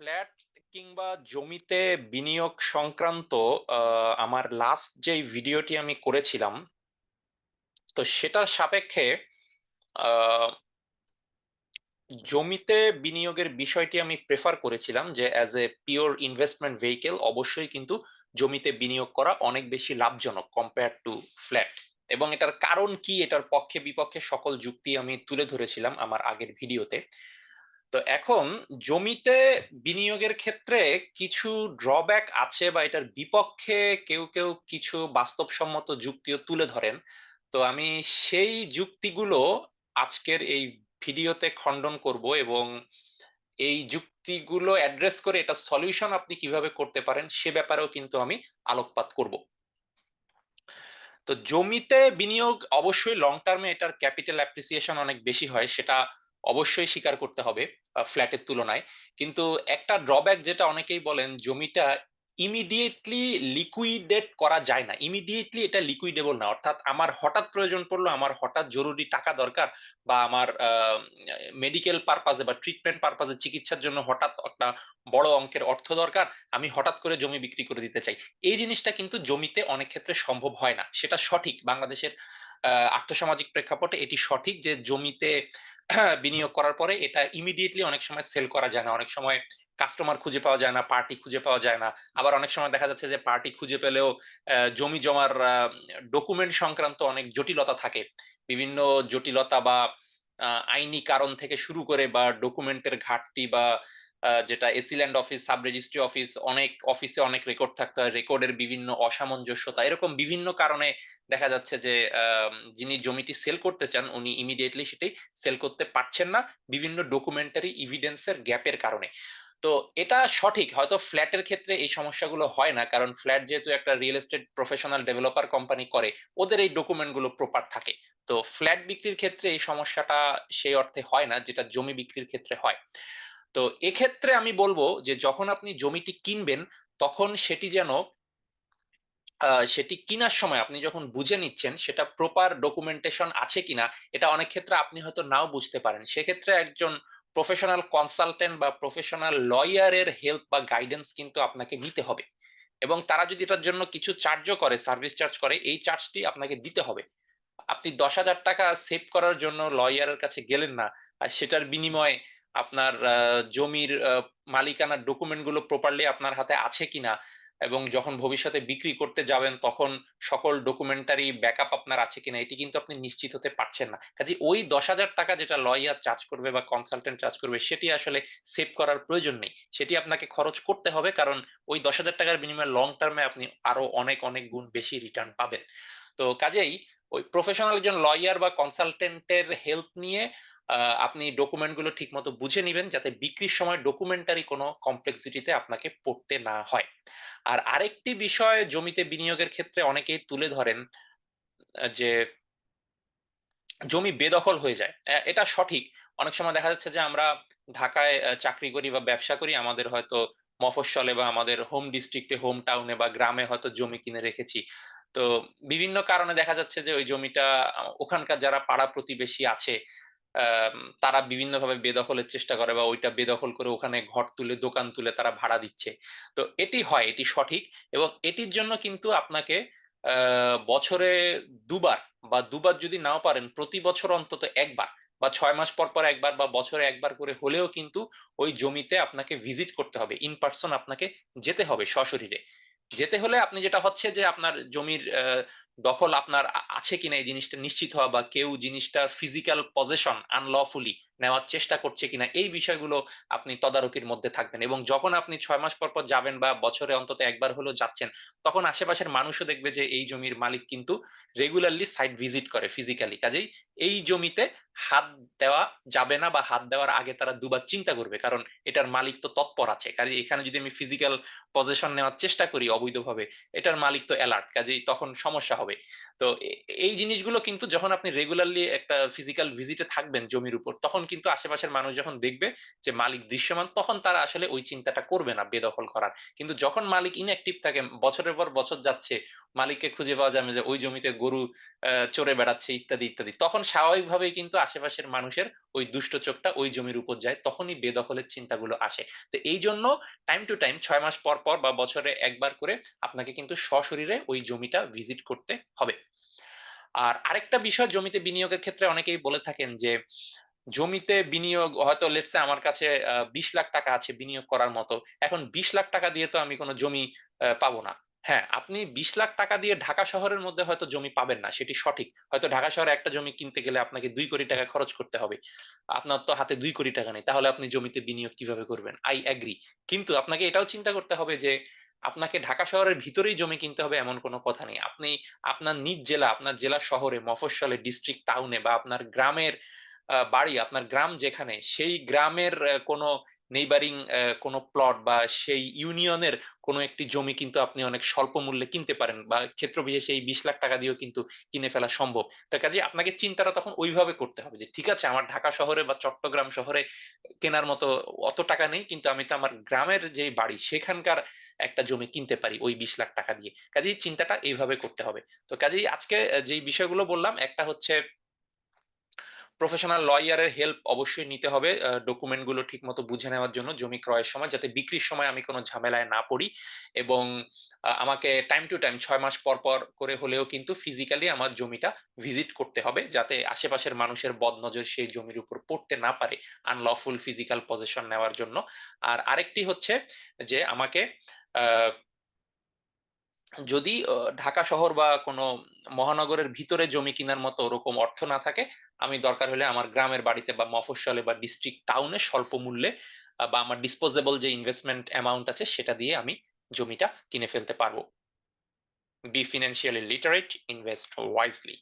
Flat কিংবা জমিতে বিনিয়োগ সংক্রান্ত আমার লাস্ট যেই ভিডিওটি আমি করেছিলাম, তো সেটার সাপেক্ষে জমিতে বিনিয়োগের বিষয়টি আমি প্রেফার করেছিলাম যে as a pure investment vehicle অবশ্যই কিন্তু জমিতে বিনিয়োগ করা অনেক বেশি লাভজনক কম্পেয়ার টু ফ্ল্যাট। এবং এটার কারণ কি এটার পক্ষে বিপক্ষে সকল যুক্তি আমি তুলে ধরেছিলাম আমার আগের ভিডিওতে। তো এখন জমিতে বিনিয়োগের ক্ষেত্রে কিছু ড্রব্যাক আছে বা এটার বিপক্ষে কেউ, কেউ কিছু বাস্তবসম্মত যুক্তিও তুলে ধরেন। তো আমি সেই যুক্তিগুলো আজকের এই ভিডিওতে খণ্ডন করব এবং এই যুক্তিগুলো অ্যাড্রেস করে এটা সলিউশন আপনি কীভাবে করতে পারেন সে ব্যাপারেও কিন্তু আমি আলোকপাত করব। তো জমিতে বিনিয়োগ অবশ্যই লং টার্মে এটার ক্যাপিটাল অ্যাপ্রিসিয়েশন অনেক বেশি হয় সেটা অবশ্যই স্বীকার করতে হবে ফ্ল্যাটের তুলনায়। কিন্তু একটা ড্রব্যাক যেটা অনেকেই বলেন, জমিটা ইমিডিয়েটলি লিকুইডেট করা যায় না। ইমিডিয়েটলি এটা লিকুইডেবল না। অর্থাৎ আমার হঠাৎ প্রয়োজন পড়ল, আমার হঠাৎ জরুরি টাকা দরকার বা আমার মেডিকেল পারপাজে বা ট্রিটমেন্ট পারপাজে চিকিৎসার জন্য হঠাৎ একটা বড় অঙ্কের অর্থ দরকার, আমি হঠাৎ করে জমি বিক্রি করে দিতে চাই। এই জিনিসটা কিন্তু জমিতে অনেক ক্ষেত্রে সম্ভব হয় না। সেটা সঠিক। বাংলাদেশের আর্থসামাজিক প্রেক্ষাপটে এটি সঠিক যে জমিতে বিনিয়োগ করার পরে এটা ইমিডিয়েটলি অনেক সময় সেল করা যায় না। অনেক সময় কাস্টমার খুঁজে পাওয়া যায় না পার্টি খুঁজে পাওয়া যায় না। আবার অনেক সময় দেখা যাচ্ছে যে পার্টি খুঁজে পেলেও জমি জমার ডকুমেন্ট সংক্রান্ত অনেক জটিলতা থাকে। বিভিন্ন জটিলতা বা আইনি কারণ থেকে শুরু করে বা ডকুমেন্টের ঘাটতি বা যেটা AC land office, sub registry office, অনেক অফিসে অনেক রেকর্ড থাকতে হয়। রেকর্ডের বিভিন্ন অসামঞ্জস্যতা, এরকম বিভিন্ন কারণে দেখা যাচ্ছে যে যিনি জমিটি সেল করতে চান, উনি ইমিডিয়েটলি সেটি সেল করতে পারছেন না বিভিন্ন ডকুমেন্টারি ইভিডেন্সের গ্যাপের কারণে। তো এটা সঠিক, হয়তো ফ্ল্যাটের ক্ষেত্রে এই সমস্যাগুলো হয় না, কারণ ফ্ল্যাট যেহেতু একটা real estate professional developer company করে, ওদের এই ডকুমেন্টগুলো প্রপার থাকে। তো ফ্ল্যাট বিক্রির ক্ষেত্রে এই সমস্যাটা সেই অর্থে হয় না, যেটা জমি বিক্রির ক্ষেত্রে হয়। তো এক্ষেত্রে আমি বলব যে যখন আপনি জমিটি কিনবেন, তখন সেটি যেন সেটি কিনার সময় আপনি যখন বুঝে নিচ্ছেন সেটা প্রপার ডকুমেন্টেশন আছে কিনা, এটা অনেক ক্ষেত্রে আপনি হয়তো নাও বুঝতে পারেন। সেক্ষেত্রে একজন প্রফেশনাল কনসালটেন্ট বা প্রফেশনাল লয়ারের হেল্প বা গাইডেন্স কিন্তু আপনাকে নিতে হবে। এবং তারা যদি এটার জন্য কিছু চার্জও করে সার্ভিস চার্জ করে, এই চার্জটি আপনাকে দিতে হবে। আপনি দশ হাজার টাকা সেভ করার জন্য লয়ারের কাছে গেলেন না, আর সেটার বিনিময়ে আপনার জমির মালিকানার ডকুমেন্টগুলো প্রপারলি আপনার হাতে আছে কিনা এবং যখন ভবিষ্যতে বিক্রি করতে যাবেন তখন সকল ডকুমেন্টারি ব্যাকআপ আপনার আছে কিনা এটি কিন্তু আপনি নিশ্চিত হতে পারছেন না। কাজে ওই দশ হাজার টাকা যেটা লয়ার চার্জ করবে বা কনসালটেন্ট চার্জ করবে সেটি আসলে সেভ করার প্রয়োজন নেই। সেটি আপনাকে খরচ করতে হবে কারণ ওই দশ হাজার টাকার বিনিময়ে লং টার্মে আপনি আরও অনেক অনেক গুণ বেশি রিটার্ন পাবেন। তো কাজেই ওই প্রফেশনাল একজন লয়ার বা কনসালটেন্টের হেল্প নিয়ে আপনি ডকুমেন্টগুলো ঠিক মতো বুঝে নিবেন যাতে বিক্রির সময় ডকুমেন্টারি কোনো কমপ্লেক্সিটিতে আপনাকে পড়তে না হয়। আর আরেকটি বিষয় জমিতে বিনিয়োগের ক্ষেত্রে অনেকেই তুলে ধরেন যে জমি বেদখল হয়ে যায়। এটা সঠিক। অনেক সময় দেখা যাচ্ছে যে আমরা ঢাকায় চাকরি করি বা ব্যবসা করি, আমাদের হয়তো মফস্বলে বা আমাদের হোম ডিস্ট্রিক্টে হোম টাউনে বা গ্রামে হয়তো জমি কিনে রেখেছি। তো বিভিন্ন কারণে দেখা যাচ্ছে যে ওই জমিটা ওখানকার যারা পাড়া প্রতিবেশী আছে তারা বিভিন্নভাবে বেদখলের চেষ্টা করে বা ওইটা বেদখল করে ওখানে ঘর তুলে, দোকান তুলে তারা ভাড়া দিচ্ছে। তো এটি হয়, এটি সঠিক এবং এটির জন্য কিন্তু আপনাকে বছরে দুবার বা দুবার যদি নাও পারেন, প্রতি বছর অন্তত একবার বা ছয় মাস পর পর একবার বা বছরে একবার করে হলেও কিন্তু ওই জমিতে আপনাকে ভিজিট করতে হবে ইন পার্সন আপনাকে যেতে হবে সশরীরে। যেতে হলে আপনি যেটা হচ্ছে যে আপনার জমির দখল আপনার আছে কিনা এই জিনিসটা নিশ্চিত হওয়া বা কেউ জিনিসটা ফিজিক্যাল পজেশন আনলফুলি নেওয়ার চেষ্টা করছে কিনা এই বিষয়গুলো আপনি তদারকির মধ্যে থাকবেন এবং যখন আপনি ছয় মাস পর পর যাবেন বা বছরে অন্তত একবার হলেও যাচ্ছেন, তখন আশেপাশের মানুষও দেখবে যে এই জমির মালিক কিন্তু রেগুলারলি সাইট ভিজিট করে ফিজিক্যালি কাজেই এই জমিতে হাত দেওয়া যাবে না বা হাত দেওয়ার আগে তারা দুবার চিন্তা করবে, কারণ এটার মালিক তো তৎপর আছে। কাজে এখানে যদি আমি ফিজিক্যাল পজিশন নেওয়ার চেষ্টা করি অবৈধভাবে, এটার মালিক তো অ্যালার্ট কাজেই তখন সমস্যা হবে। তো এই জিনিসগুলো কিন্তু যখন আপনি রেগুলারলি একটা ফিজিক্যাল ভিজিটে থাকবেন জমির উপর, তখন কিন্তু আশেপাশের মানুষ যখন দেখবে যে মালিক দৃশ্যমান, তখন তারা আসলে ওই চিন্তাটা করবে না বেদখল করার। কিন্তু যখন মালিক ইনঅ্যাক্টিভ থাকে, বছরের পর বছর যাচ্ছে, মালিককে খুঁজে পাওয়া যাবে যে ওই জমিতে গরু চড়ে বেড়াচ্ছে, ইত্যাদি ইত্যাদি, তখন স্বাভাবিকভাবেই কিন্তু আশেপাশের মানুষের ওই দুষ্ট চোখটা ওই জমির উপর যায়, তখনই বেদখলের চিন্তাগুলো আসে। তো এই জন্য টাইম টু টাইম ছয় মাস পর পর বা বছরে একবার করে আপনাকে কিন্তু সশরীরে ওই জমিটা ভিজিট করতে হবে। আর আরেকটা বিষয় জমিতে বিনিয়োগের ক্ষেত্রে অনেকেই বলে থাকেন যে, জমিতে বিনিয়োগ হয়তো লেটসে আমার কাছে বিশ লাখ টাকা আছে বিনিয়োগ করার মতো, এখন বিশ লাখ টাকা দিয়ে তো আমি কোনো জমি পাবো না। হ্যাঁ আপনি বিশ লাখ টাকা দিয়ে ঢাকা শহরের মধ্যে হয়তো জমি পাবেন না, সেটি সঠিক। হয়তো ঢাকা শহরে একটা জমি কিনতে গেলে আপনাকে দুই কোটি টাকা খরচ করতে হবে। আপনার তো হাতে দুই কোটি টাকা নেই, তাহলে আপনি জমিতে বিনিয়োগ কীভাবে করবেন? আই অ্যাগ্রি কিন্তু আপনাকে এটাও চিন্তা করতে হবে যে, আপনাকে ঢাকা শহরের ভিতরেই জমি কিনতে হবে এমন কোনো কথা নেই। আপনি আপনার নিজ জেলা, আপনার জেলা শহরে, মফস্বলে ডিস্ট্রিক্ট টাউনে বা আপনার গ্রামের বাড়ি, আপনার গ্রাম যেখানে, সেই গ্রামের কোনো নেইবারিং কোনো প্লট বা সেই ইউনিয়নের কোনো একটি জমি কিন্তু আপনি অনেক স্বল্প মূল্যে কিনতে পারেন বা ক্ষেত্র বিশেষে এই বিশ লাখ টাকা দিয়েও কিন্তু কিনে ফেলা সম্ভব। তার কাজে আপনাকে চিন্তাটা তখন ওইভাবে করতে হবে যে, ঠিক আছে, আমার ঢাকা শহরে বা চট্টগ্রাম শহরে কেনার মতো অত টাকা নেই, কিন্তু আমি তো আমার গ্রামের যে বাড়ি, সেখানকার একটা জমি কিনতে পারি ওই বিশ লাখ টাকা দিয়ে। কাজেই চিন্তাটা এইভাবে করতে হবে। তো কাজেই আজকে যেই বিষয়গুলো বললাম, একটা হচ্ছে প্রফেশনাল লয়ারের হেল্প অবশ্যই নিতে হবে। ডকুমেন্টগুলো ঠিক মতো বুঝে নেওয়ার জন্য জমি ক্রয়ের সময়, যাতে বিক্রির সময় আমি কোনো ঝামেলায় না পড়ি এবং আমাকে টাইম টু টাইম ছয় মাস পর পর করে হলেও কিন্তু ফিজিক্যালি আমার জমিটা ভিজিট করতে হবে, যাতে আশেপাশের মানুষের বদনজর সেই জমির উপর পড়তে না পারে আনলফুল ফিজিক্যাল পজিশন নেওয়ার জন্য। আর আরেকটি হচ্ছে যে, আমাকে যদি ঢাকা শহর বা কোনো মহানগরের ভিতরে জমি কেনার মতো ওরকম অর্থ না থাকে, আমি দরকার হলে আমার গ্রামের বাড়িতে বা মফস্বলে বা ডিস্ট্রিক্ট টাউনে স্বল্প মূল্যে বা আমার ডিসপোজেবল যে ইনভেস্টমেন্ট অ্যামাউন্ট আছে সেটা দিয়ে আমি জমিটা কিনে ফেলতে পারব। Be financially literate invest wisely